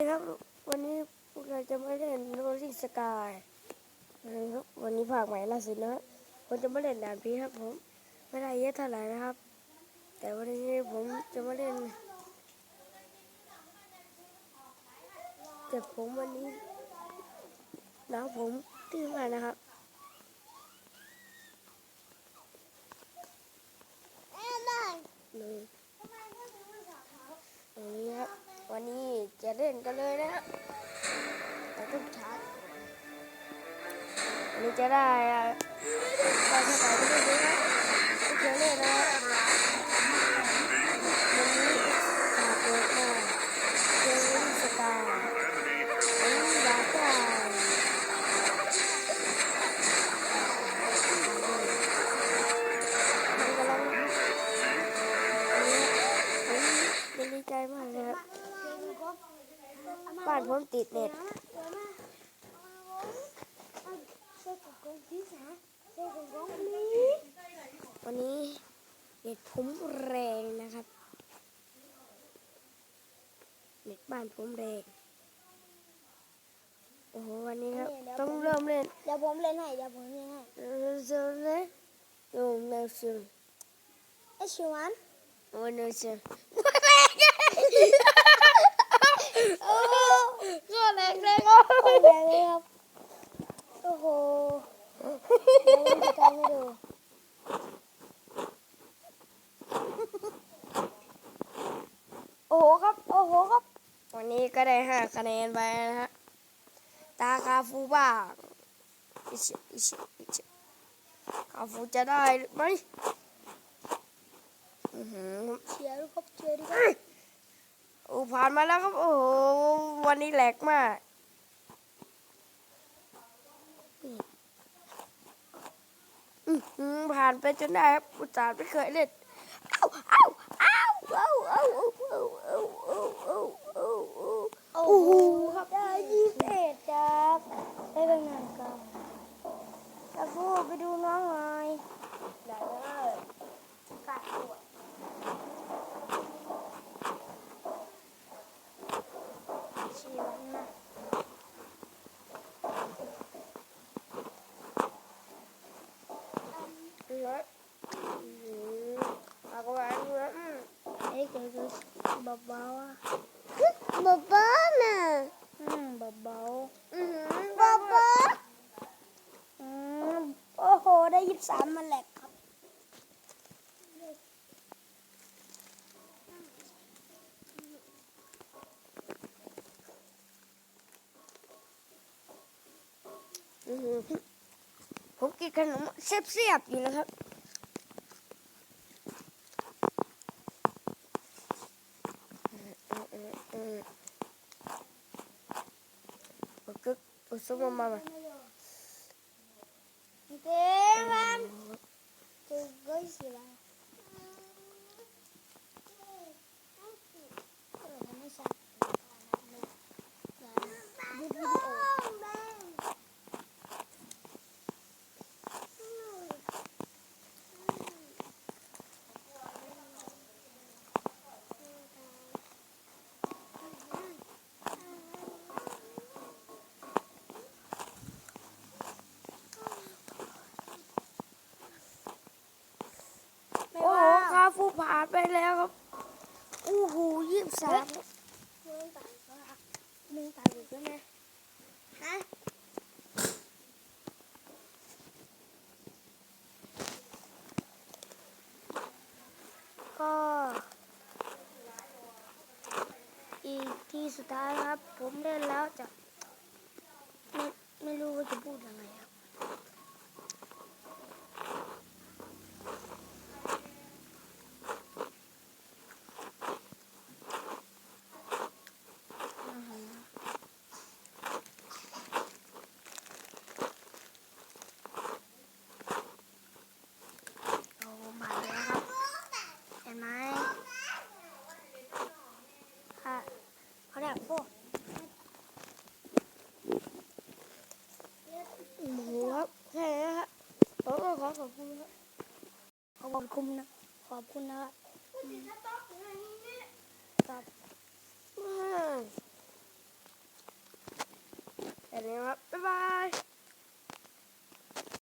ครับวันนี้พวกเราจะมาเล่นโรลิงสกายนะครับวันนี้ภาคใหม่ล่าสุดนะครับผมจะมาเล่นด่านพีครับผมไม่ได้เยอะเท่าไหร่นะครับ แต่วันนี้ผมจะมาเล่นแต่ผมวันนี้น้องผมตื่นมานะครับหนึ่งนี้ครับวัน นี้จะเล่นกันเลยนะครับแต่ต้องชาร์จอันนี้จะได้อะได้เท่าไหร่ไม่รู้านผมติดเน็ตวันนี้เน็ตผมแรงนะครับ เน็ตบ้านผมแรง โอ้โหวันนี้ครับต้องเริ่มเล่นเดี๋ยวผมเล่นให้เดี๋ยวผมเล่นให้เออเจอเลยโอ้เนอร์ซึมไอชิวันโอ้เนอร์ซึม ก็แรงเลยโอ้ยแรงเลยครับ โอ้โหเดี๋ยวผมจะทำให้ดูโอ้โหครับ โอ้โหครับ วันนี้ก็ได้ห้าคะแนนไปนะฮะ ตาคาฟูบ้างอิชอิชอิชคาฟูจะได้หรือไหมอือหือเชียร์ครับเชียร์ดูครับ อ้ผ่านมาแล้วครับ โอ้โหวันนี้แหลกมากผ่านไปจนได้ครับอุตส่าห์ไม่เคยเล่น บ้าบ้าๆอืมโอ้โห ได้ยี่สิบสามมาแหลกครับอืมผมกินขนมเสียบๆอยู่นะครับ 什么妈妈。 ไปแล้วครับโอ้โหยี่สิบสาม Mương tải có hả? Mương tải được chưa nè? Hả? ก็อีกที่สุดท้ายครับ ผมเล่นแล้วจะไม่ไม่รู้ว่าจะพูด อบคุณนะ ขอบคุณนะครับครับอันนี้ครับ